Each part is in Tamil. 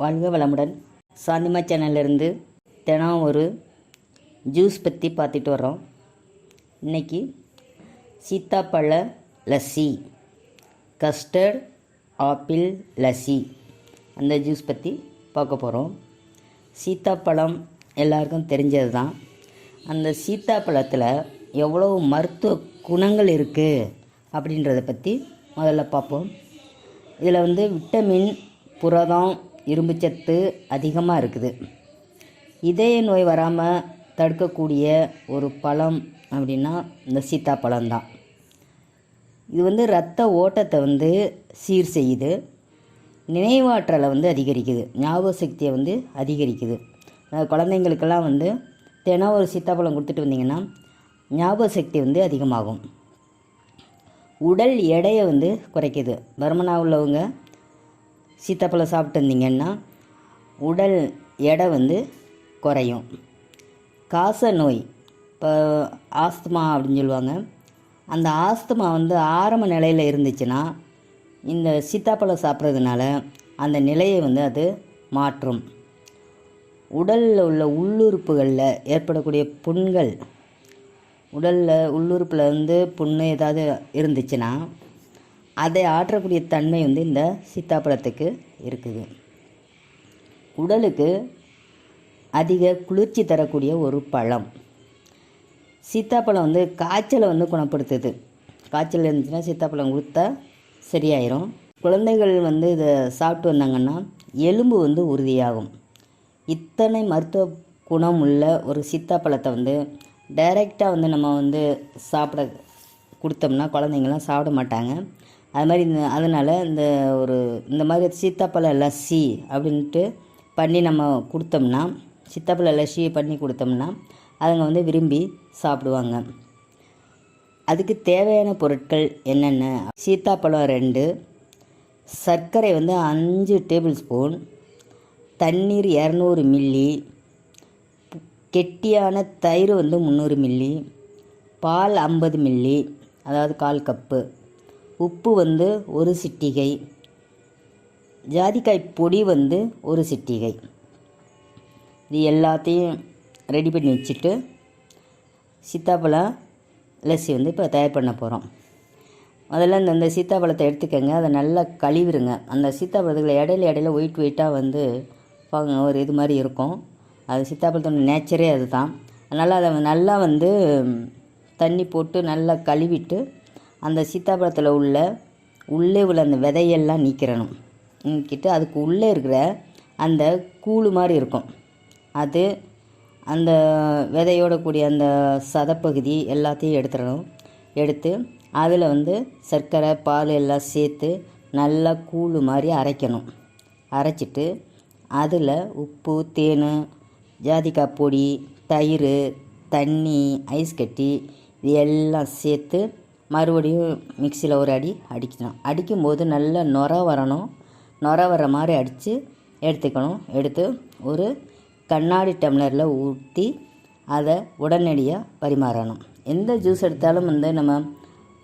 வாழ்க வளமுடன். சாந்திமா சேனல்லேருந்து தினம் ஒரு ஜூஸ் பற்றி பார்த்துட்டு வரோம் இன்னைக்கு சீத்தாப்பழ லஸ்ஸி கஸ்டர்ட் ஆப்பிள் லஸ்ஸி அந்த ஜூஸ் பற்றி பார்க்க போகிறோம் சீத்தாப்பழம் எல்லாருக்கும் தெரிஞ்சது தான். அந்த சீத்தாப்பழத்தில் எவ்வளோ மருத்துவ குணங்கள் இருக்குது அப்படின்றத பற்றி முதல்ல பார்ப்போம். இதில் வந்து விட்டமின் புரதம் இரும்புச்சத்து அதிகமாக இருக்குது. இதய நோய் வராமல் தடுக்கக்கூடிய ஒரு பழம் அப்படின்னா இந்த சீத்தாப்பழம் தான். இது வந்து ரத்த ஓட்டத்தை வந்து சீர் செய்யுது. நினைவாற்றலை வந்து அதிகரிக்குது. ஞாபக சக்தியை வந்து அதிகரிக்குது. குழந்தைங்களுக்கெல்லாம் வந்து தினம் ஒரு சீத்தாப்பழம் கொடுத்துட்டு வந்தீங்கன்னா ஞாபக சக்தி வந்து அதிகமாகும். உடல் எடையை வந்து குறைக்குது. பருமனாக உள்ளவங்க சீத்தாப்பழம் சாப்பிட்டு வந்தீங்கன்னா உடல் எடை வந்து குறையும். காச நோய் இப்போ ஆஸ்துமா அப்படின்னு சொல்லுவாங்க. அந்த ஆஸ்துமா வந்து ஆரம்ப நிலையில் இருந்துச்சுன்னா இந்த சீத்தாப்பழம் சாப்பிட்றதுனால அந்த நிலையை வந்து அது மாற்றும். உடலில் உள்ள உள்ளுறுப்புகளில் ஏற்படக்கூடிய புண்கள் உடலில் உள்ளுறுப்பில் வந்து புண்ணு ஏதாவது இருந்துச்சுன்னா அதை ஆற்றக்கூடிய தன்மை வந்து இந்த சீத்தாப்பழத்துக்கு இருக்குது. உடலுக்கு அதிக குளிர்ச்சி தரக்கூடிய ஒரு பழம். சீத்தாப்பழம் வந்து காய்ச்சலை வந்து குணப்படுத்துது. காய்ச்சல் இருந்துச்சுன்னா சீத்தாப்பழம் கொடுத்தா சரியாயிரும். குழந்தைகள் வந்து இதை சாப்பிட்டு வந்தாங்கன்னா எலும்பு வந்து உறுதியாகும். இத்தனை மருத்துவ குணம் உள்ள ஒரு சீத்தாப்பழத்தை வந்து டைரெக்டாக வந்து நம்ம வந்து சாப்பிட கொடுத்தோம்னா குழந்தைங்களாம் சாப்பிட மாட்டாங்க. அது மாதிரி இந்த அதனால் இந்த ஒரு இந்த மாதிரி சீத்தாப்பழ லஸ்ஸி அப்படின்ட்டு பண்ணி நம்ம கொடுத்தோம்னா சித்தாப்பழ லஸ்ஸி பண்ணி கொடுத்தோம்னா அதுங்க வந்து விரும்பி சாப்பிடுவாங்க. அதுக்கு தேவையான பொருட்கள் என்னென்ன? சீத்தாப்பழம் ரெண்டு சர்க்கரை வந்து அஞ்சு டேபிள் ஸ்பூன் தண்ணீர் இரநூறு மில்லி கெட்டியான தயிர் வந்து முந்நூறு மில்லி பால் ஐம்பது மில்லி அதாவது கால் கப்பு. உப்பு வந்து ஒரு சிட்டிகை. ஜாதிக்காய் பொடி வந்து ஒரு சிட்டிகை. இது எல்லாத்தையும் ரெடி பண்ணி வச்சுட்டு சீத்தாப்பழம் லஸ்ஸி வந்து இப்போ தயார் பண்ண போகிறோம் முதல்ல இந்த இந்த சீத்தாப்பழத்தை எடுத்துக்கோங்க. அதை நல்லா கழுவிடுங்க அந்த சீத்தாப்பழத்துக்குள்ள இடையில இடையில ஒயிட் ஒயிட்டாக வந்து பாருங்க ஒரு இது மாதிரி இருக்கும். அது சீத்தாப்பழத்தோட நேச்சரே அதுதான். அதனால் அதை நல்லா வந்து தண்ணி போட்டு நல்லா கழுவிட்டு அந்த சீத்தாப்பழத்தில் உள்ள உள்ளே உள்ள அந்த விதையெல்லாம் நீக்கிறணும் நீக்கிட்டு அதுக்கு உள்ளே இருக்கிற அந்த கூழு மாதிரி இருக்கும். அது அந்த விதையோட கூடிய அந்த சதப்பகுதி எல்லாத்தையும் எடுத்துடணும். எடுத்து அதில் வந்து சர்க்கரை பால் எல்லாம் சேர்த்து நல்லா கூழு மாதிரி அரைக்கணும். அரைச்சிட்டு அதில் உப்பு தேன் ஜாதிக்காய் பொடி தயிர் தண்ணி ஐஸ் கட்டி இது எல்லாம் சேர்த்து மறுபடியும் மிக்சியில் ஒரு அடி அடிக்கணும். அடிக்கும்போது நல்லா நுர வரணும். நுர வர மாதிரி அடித்து எடுத்துக்கணும். எடுத்து ஒரு கண்ணாடி டம்ளரில் ஊற்றி அதை உடனடியாக பரிமாறணும். எந்த ஜூஸ் எடுத்தாலும் வந்து நம்ம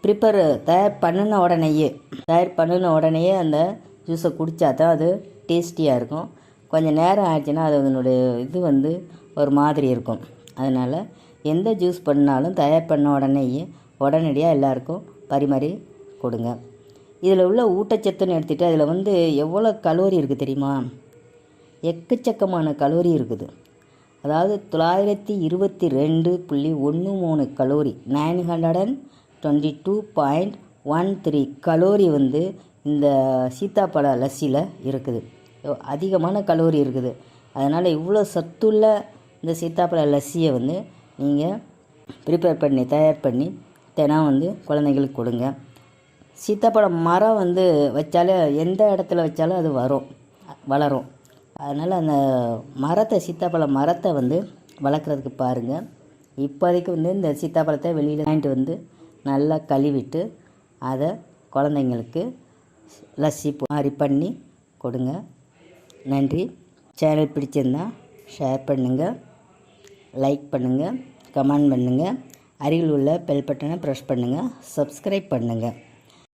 ப்ரிப்பேர் தயார் பண்ணின உடனேயே தயார் பண்ணின உடனேயே அந்த ஜூஸை குடித்தா தான் அது டேஸ்டியாக இருக்கும். கொஞ்சம் நேரம் ஆயிடுச்சுன்னா அது அதனுடைய இது வந்து ஒரு மாதிரி இருக்கும். அதனால் எந்த ஜூஸ் பண்ணாலும் தயார் பண்ண உடனேயே உடனடியாக எல்லாருக்கும் பரிமாறி கொடுங்க. இதில் உள்ள ஊட்டச்சத்துன்னு எடுத்துகிட்டு அதில் வந்து எவ்வளோ கலோரி இருக்குது தெரியுமா? எக்கச்சக்கமான கலோரி இருக்குது. அதாவது தொள்ளாயிரத்தி இருபத்தி ரெண்டு புள்ளி ஒன்று மூணு calorie nine hundred and twenty two point one three calorie வந்து இந்த சீத்தாப்பழ லஸ்ஸியில் இருக்குது. அதிகமான கலோரி இருக்குது. அதனால் இவ்வளோ சத்துள்ள இந்த சீத்தாப்பழ லஸ்ஸியை வந்து நீங்கள் ப்ரிப்பேர் பண்ணி தயார் பண்ணி தினம் வந்து குழந்தைங்களுக்கு கொடுங்க. சீத்தாப்பழம் மரம் வந்து வச்சாலே எந்த இடத்துல வச்சாலும் அது வரும் வளரும். அதனால் அந்த மரத்தை சீத்தாப்பழ மரத்தை வந்து வளர்க்குறதுக்கு பாருங்கள் இப்போதைக்கு வந்து இந்த சீத்தாப்பழத்தை வெளியில் வாங்கிட்டு வந்து நல்லா கழுவிட்டு அதை குழந்தைங்களுக்கு லஸ்ஸி மாதிரி பண்ணி கொடுங்க. நன்றி. சேனல் பிடிச்சிருந்தா ஷேர் பண்ணுங்கள் லைக் பண்ணுங்கள் கமெண்ட் பண்ணுங்கள் அருகில் உள்ள பெல் பட்டனை ப்ரெஸ் பண்ணுங்கள் சப்ஸ்கிரைப் பண்ணுங்கள்